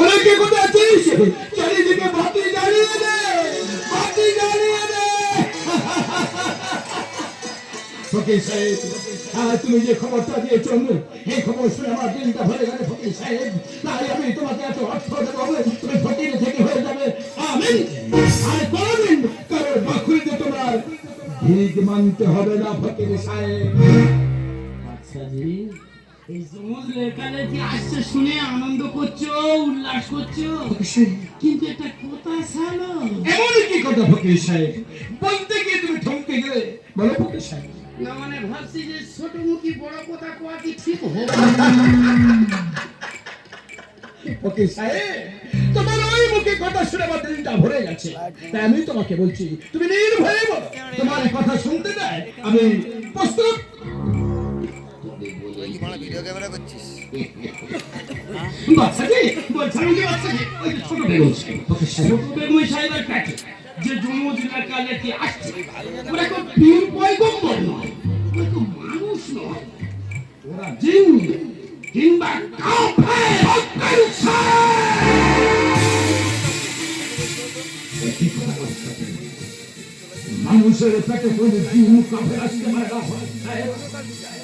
ওরা কে কোথায় আছিস? চারিদিকে বাতি জ্বালিয়ে দে, বাতি জ্বালিয়ে দে। ফকির সাহেব হ্যাঁ তুমি যে খবরটা দিয়েছ এই খবর শুনে আমার দিনটা ভরে গেলে ফকির সাহেব। তাই আমি তোমাকে এত অর্থ দেবো তুমি ফকির থেকে হয়ে যাবে। আমি আর কোনদিন কারোর বাকুড়িতে তোমার ভিড় মানতে হবে না ফকির সাহেব। আচ্ছা জি। এই সমুদ্র লেখালেখি আসছে শুনে আনন্দ করছ উল্লাস করছ। কিন্তু একটা কথা ছাড়ো এমন কি কথা ফকির সাহেব? বলতে গিয়ে তুমি থমকে গেলে। বলো ফকির সাহেব। না মানে ভাবছি যে ছোট মুখী বড় কথা কোয়া কি ঠিক হবে? ফকির সাহেব তোমার ওই মুখে কথা শুনে আমার দিনটা ভরে গেছে। তাই আমি তোমাকে বলছি তুমি নির্ভয়ে বলো। তোমার কথা শুনতে দেয় আমি প্রস্তুত। কি ভিডিও ক্যামেরা করছিস? মানুষের পেটে কাফের আসতে ফকির সাহেব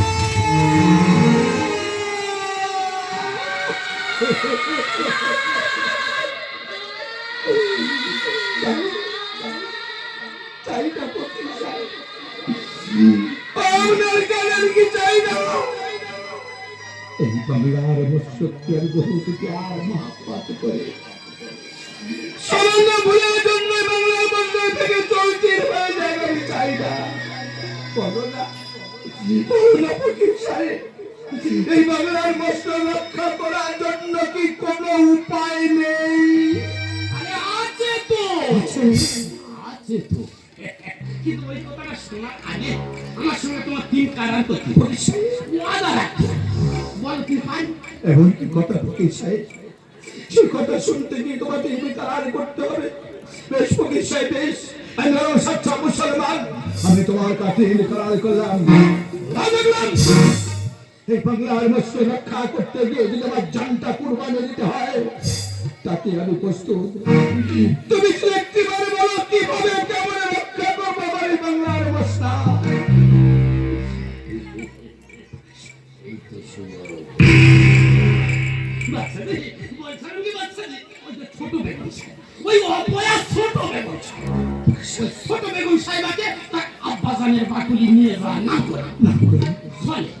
চাইটা ফকির সাহেব আপনার কানের কি চাই না এই বাংলার মৎস্যকে আমি বহু থেকে আর মহাপাত করে সামান্য ভুলের জন্য বাংলার বন্দর থেকে চলতির হয়ে যায় আমি বলো না বলো না ফকির সাহেব এই বাংলার মৎস্য রক্ষা করার জন্য কি কোনো উপায় নেই? আরে আছে তো। আছে। তো। কিন্তু ওই কথাটা শোনার আগে আমার সঙ্গে তোমার তিন কারার করতে হবে। ওয়াদা হবে। বল কি পাই এমন কি কথা সাহেব সেই কথা শুনতে গিয়ে তোমাকে ইনকার করতে হবে। বেশ। ফকির সাহেব বেশ আমি সচ্চা মুসলমান। আমি তোমার কাছে ইনকার করলাম। তা দেখলাম এই বাংলার মৎস্য রক্ষা করতে গিয়ে যদি আমার জানটা কুরবানি দিতে হয় তাতে আমি প্রস্তুত। তুমি কি একটিবারে বলো কীভাবে কেমন রক্ষা করব আমার এই বাংলার যে ছোট বেগুন সাহেব ওই অপয়া ছোট বেগুন ছোট সাহেবাকে তার আব্বাজানের বাকুলি নিয়ে যা না করে। না করে।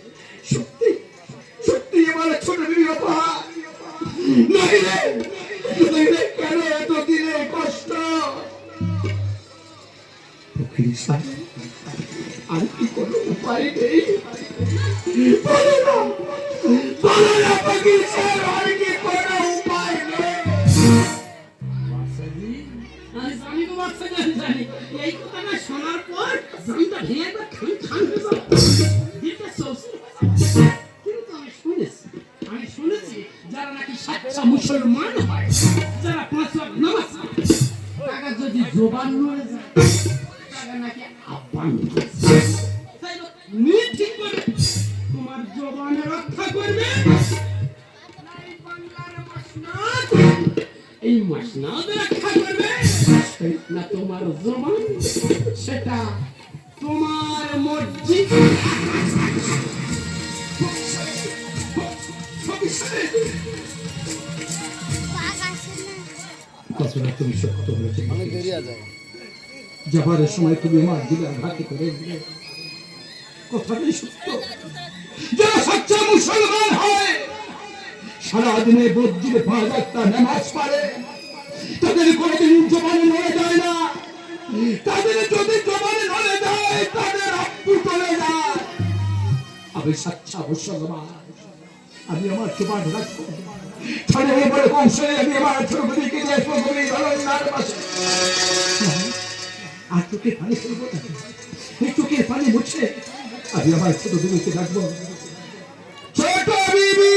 নইলে নইলে কেন আর কি কোনো উপায় নেই বলো না বলো না সাহেব আর কি কোনো উপায় নেই মুসলমান যারা পাঁচ নামাজ তারা যদি জোবান নড়ে যায় তারা নাকি ঠিক করে তোমার জবানে রক্ষা করবে। এই মসনদ, রক্ষা করবে না তোমার জবান? সেটা তোমার মসজিদ। ফকির তাছাড়া তুমি সত্য বলেছ। যাবার সময় তুমি আমার দিলে আঘাত করে দিলে। কথাটাই সত্য। যারা সচ্চা মুসলমান হয় সারাদিনে বদ্রিরে পাঁচ একটা নামাজ পারে তাদের কোনোদিন জমানে নড়ে যায় না। তাদের যদি জমানে নড়ে যায় তাদের আব্বু চলে যায়। আমি সচ্চা মুসলমান। আমি আমার জোবান রাখব। Fare per consegnare di marzo per che ne può come da non armas. আর তোকে পানি ফেলব একটু কে পানি বুঝছে আমি আমার ছোট বিবিকে ডাকবো ছোট বিবি